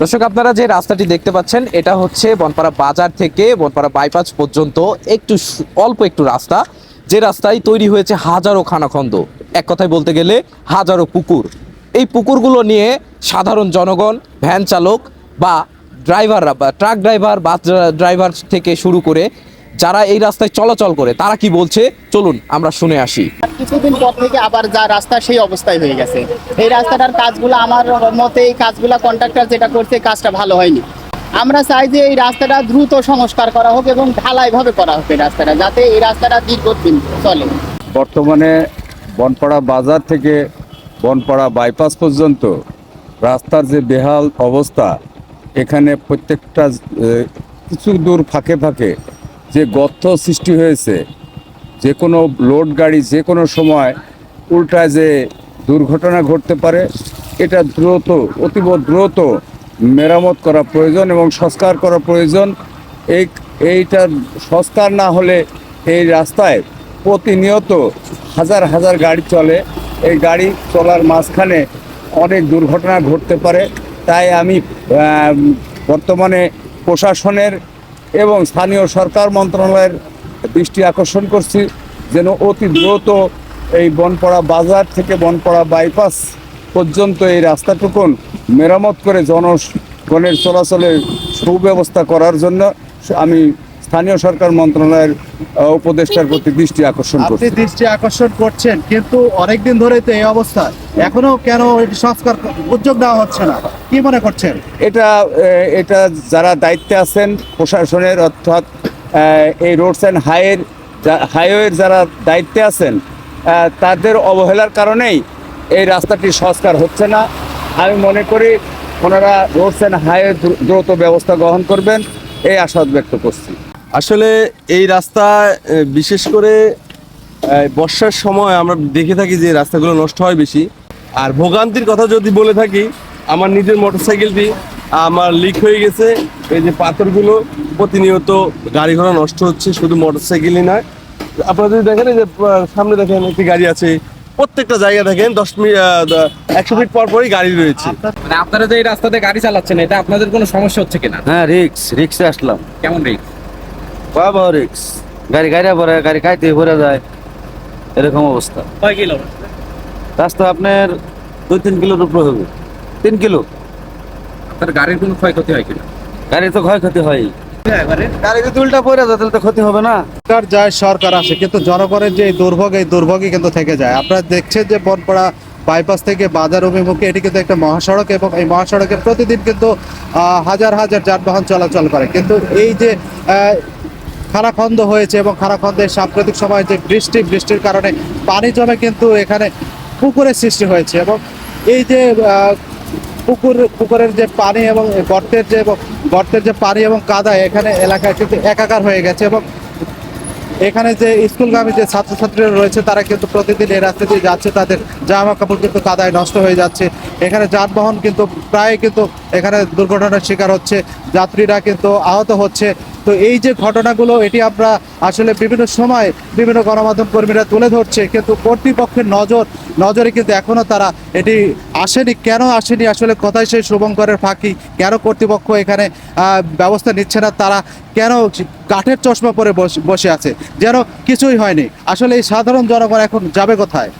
দর্শক, আপনারা যে রাস্তাটি দেখতে পাচ্ছেন, এটা হচ্ছে বনপাড়া বাজার থেকে বনপাড়া বাইপাস পর্যন্ত একটু অল্প একটু রাস্তা। যে রাস্তায় তৈরি হয়েছে হাজারো খানাখন্দ। এক কথায় বলতে গেলে হাজারো পুকুর। এই পুকুরগুলো নিয়ে সাধারণ জনগণ, ভ্যান চালক বা ড্রাইভাররা বা ট্রাক ড্রাইভার, বাস ড্রাইভার থেকে শুরু করে যারা এই রাস্তায় চলাচল করে তারা কি বলছে? চলুন আমরা শুনে আসি। কিছুদিন পর থেকে আবার যা রাস্তা সেই অবস্থায় হয়ে গেছে। এই রাস্তাটার কাজগুলো আমার মতে এই কাজগুলো কন্ট্রাক্টর যেটা করছে কাজটা ভালো হয়নি। আমরা চাই যে এই রাস্তাটা দ্রুত সংস্কার করা হোক এবং ঢালাইভাবে করা হোক এই রাস্তাটা যাতে এই রাস্তাটা দীর্ঘদিন চলে। বর্তমানে বনপাড়া বাজার থেকে বনপাড়া বাইপাস পর্যন্ত রাস্তার যে বেহাল অবস্থা এখানে প্রত্যেকটা কিছু দূর ফাঁকে ফাঁকে যে গর্ত সৃষ্টি হয়েছে, যে কোনো লোড গাড়ি যে কোনো সময় উল্টায় যে দুর্ঘটনা ঘটতে পারে, এটা দ্রুত, অতীব দ্রুত মেরামত করা প্রয়োজন এবং সংস্কার করা প্রয়োজন। এই এইটার সংস্কার না হলে এই রাস্তায় প্রতিনিয়ত হাজার হাজার গাড়ি চলে। এই গাড়ি চলার মাঝখানে অনেক দুর্ঘটনা ঘটতে পারে। তাই আমি বর্তমানে প্রশাসনের এবং স্থানীয় সরকার মন্ত্রণালয়ের দৃষ্টি আকর্ষণ করছি যেন অতি দ্রুত এই বনপড়া বাজার থেকে বনপড়া বাইপাস পর্যন্ত এই রাস্তাটুকুন মেরামত করে জনগণের চলাচলের সুব্যবস্থা করার জন্য আমি স্থানীয় সরকার মন্ত্রণালয়ের উপদেষ্টার প্রতি দৃষ্টি আকর্ষণ করছি। দৃষ্টি আকর্ষণ করছেন কিন্তু অনেকদিন ধরে তো এই অবস্থা। এখনও কেন এটি সংস্কার উদ্যোগ নেওয়া হচ্ছে না? কি মনে করছেন? এটা এটা যারা দায়িত্বে আছেন প্রশাসনের অর্থাৎ এই রোডস অ্যান্ড হাইয়ের হাইওয়ের যারা দায়িত্বে আছেন তাদের অবহেলার কারণেই এই রাস্তাটি সংস্কার হচ্ছে না। আমি মনে করি ওনারা রোডস অ্যান্ড হাইওয়ে দ্রুত ব্যবস্থা গ্রহণ করবেন এই আশাবাদ ব্যক্ত করছি। আসলে এই রাস্তা বিশেষ করে বর্ষার সময় আমরা দেখে থাকি যে রাস্তাগুলো নষ্ট হয় বেশি। আর ভোগান্তির কথা যদি বলে থাকি আমার নিজের মোটরসাইকেলটি আমার লিক হয়ে গেছে। এই যে পাথরগুলো প্রতিনিয়ত গাড়ি ঘোড়া নষ্ট হচ্ছে শুধু মোটরসাইকেলই নয়। আপনারা যদি দেখেন এই যে সামনে দেখেন একটি গাড়ি আছে। প্রত্যেকটা জায়গা দেখেন দশ মিনিট একশো ফিট পর পরই গাড়ি রয়েছে। মানে আপনারা যে এই রাস্তাতে গাড়ি চালাচ্ছেন এটা আপনাদের কোনো সমস্যা হচ্ছে কিনা? হ্যাঁ রিক্স রিক্সে আসলাম। কেমন রিক্স ভয়াবহ রিক্স গাড়ি গাড়ি পরে গাড়ি খাইতে পরে যায়। এরকম অবস্থা। কয় কিলো? রাস্তা আপনার দুই তিন কিলোর উপরে হবে। তিন কিলো। আপনার গাড়ির কোনো ক্ষয়ক্ষতি হয় কিনা? গাড়ি তো ক্ষয়ক্ষতি হয়। গাড়ি যদি উল্টা পড়ে যায় তাহলে তো ক্ষতি হবে না। সরকার যায় সরকার আসে কিন্তু জনগণের যে দুর্ভোগ এই দুর্ভোগই কিন্তু থেকে যায়। আপনারা দেখছেন যে বনপাড়া বাইপাস থেকে বাজার অভিমুখে এটি কিন্তু একটা মহাসড়ক এবং এই মহাসড়কে প্রতিদিন কিন্তু হাজার হাজার যানবাহন চলাচল করে। কিন্তু এই যে আহ, খানাখন্দ হয়েছে এবং খানাখন্দের সাম্প্রতিক সময় যে বৃষ্টি বৃষ্টির কারণে পানি জমে কিন্তু এখানে পুকুরের সৃষ্টি হয়েছে এবং এই যে পুকুর, পুকুরের যে পানি এবং গর্তের যে গর্তের যে পানি এবং কাদা এখানে এলাকায় কিন্তু একাকার হয়ে গেছে এবং এখানে যে স্কুলগামী যে ছাত্রছাত্রীরা রয়েছে, তারা কিন্তু প্রতিদিন এই রাস্তা দিয়ে যাচ্ছে, তাদের জামা কাপড় কিন্তু কাদায় নষ্ট হয়ে যাচ্ছে। এখানে যানবাহন কিন্তু প্রায় কিন্তু এখানে দুর্ঘটনার শিকার হচ্ছে, যাত্রীরা কিন্তু আহত হচ্ছে। তো এই যে ঘটনাগুলো, এটি আমরা আসলে বিভিন্ন সময় বিভিন্ন গণমাধ্যম কর্মীরা তুলে ধরছে, কিন্তু কর্তৃপক্ষের নজর, নজরে কিন্তু এখনও তারা এটি আসেনি। কেন আসেনি? আসলে কোথায় সেই শুভঙ্করের ফাঁকি? কেন কর্তৃপক্ষ এখানে ব্যবস্থা নিচ্ছে না? তারা কেন কাঠের চশমা পরে বসে বসে আছে? যেন কিছুই হয়নি। আসলে এই সাধারণ জনগণ এখন যাবে কোথায়?